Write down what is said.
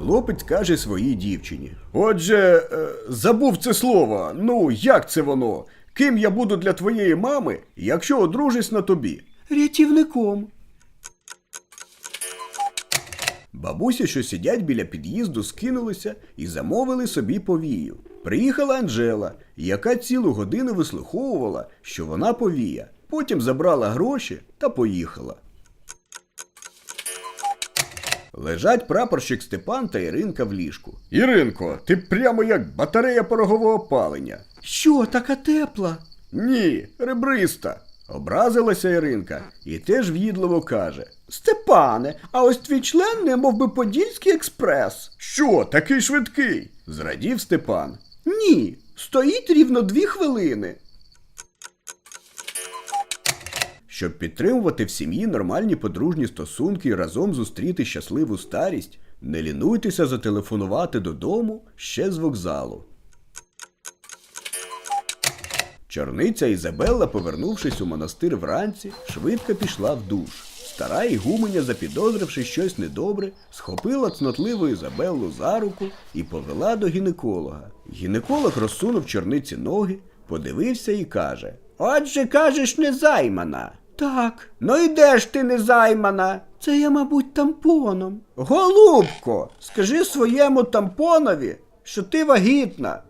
Хлопець каже своїй дівчині. Отже, е, забув це слово. Ну, як це воно? Ким я буду для твоєї мами, якщо одружусь на тобі? Рятівником. Бабусі, що сидять біля під'їзду, скинулися і замовили собі повію. Приїхала Анжела, яка цілу годину вислуховувала, що вона повія. Потім забрала гроші та поїхала. Лежать прапорщик Степан та Іринка в ліжку. Іринко, ти прямо як батарея порогового палення. Що, така тепла? Ні, ребриста. Образилася Іринка і теж в'їдливо каже: Степане, а ось твій член не мов би Подільський експрес. Що, такий швидкий? зрадів Степан. Ні, стоїть рівно дві хвилини. Щоб підтримувати в сім'ї нормальні подружні стосунки і разом зустріти щасливу старість, не лінуйтеся зателефонувати додому ще з вокзалу. Чорниця Ізабелла, повернувшись у монастир вранці, швидко пішла в душ. Стара ігуменя, запідозривши щось недобре, схопила цнотливу Ізабеллу за руку і повела до гінеколога. Гінеколог розсунув чорниці ноги, подивився і каже: Отже, кажеш, не займана. Так, Ну і де ж ти незаймана? це я, мабуть, тампоном. Голубко, скажи своєму тампонові, що ти вагітна.